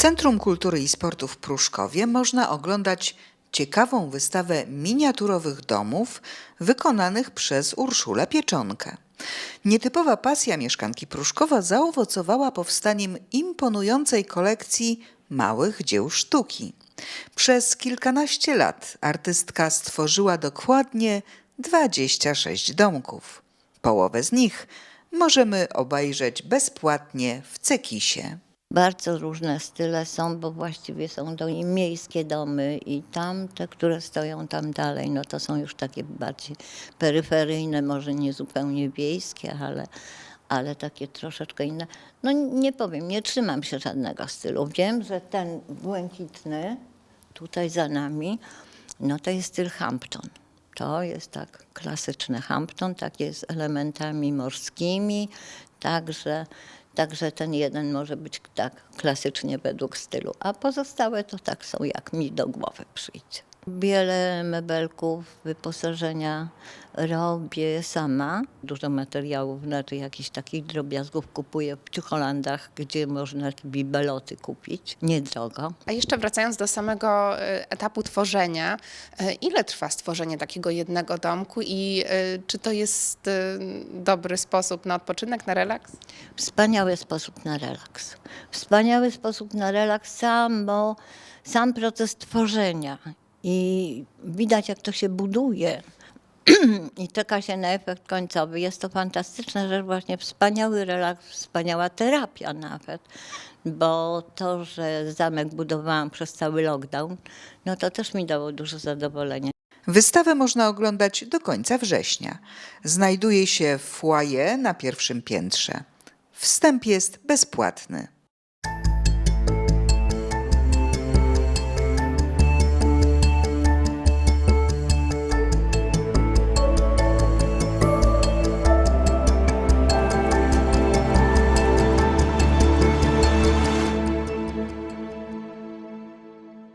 Centrum Kultury i Sportu w Pruszkowie można oglądać ciekawą wystawę miniaturowych domów wykonanych przez Urszulę Pieczonkę. Nietypowa pasja mieszkanki Pruszkowa zaowocowała powstaniem imponującej kolekcji małych dzieł sztuki. Przez kilkanaście lat artystka stworzyła dokładnie 26 domków. Połowę z nich możemy obejrzeć bezpłatnie w Cekisie. Bardzo różne style są, bo właściwie są to i miejskie domy, i tamte, które stoją tam dalej, no to są już takie bardziej peryferyjne, może nie zupełnie wiejskie, ale, ale takie troszeczkę inne. No nie powiem, nie trzymam się żadnego stylu. Wiem, że ten błękitny tutaj za nami, no to jest styl Hampton. To jest tak klasyczny Hampton, takie z elementami morskimi, także, także ten jeden może być tak klasycznie według stylu, a pozostałe to tak są jak mi do głowy przyjdzie. Wiele mebelków, wyposażenia robię sama. Dużo materiałów, znaczy jakichś takich drobiazgów kupuję w Ciucholandach, gdzie można bibeloty kupić, niedrogo. A jeszcze wracając do samego e, etapu tworzenia, e, ile trwa stworzenie takiego jednego domku i e, czy to jest dobry sposób na odpoczynek, na relaks? Wspaniały sposób na relaks. Wspaniały sposób na relaks, samo, sam proces tworzenia. I widać, jak to się buduje. I czeka się na efekt końcowy. Jest to fantastyczna rzecz, właśnie wspaniały relaks, wspaniała terapia nawet. Bo to, że zamek budowałam przez cały lockdown, no to też mi dało dużo zadowolenia. Wystawę można oglądać do końca września. Znajduje się w foyer na pierwszym piętrze. Wstęp jest bezpłatny.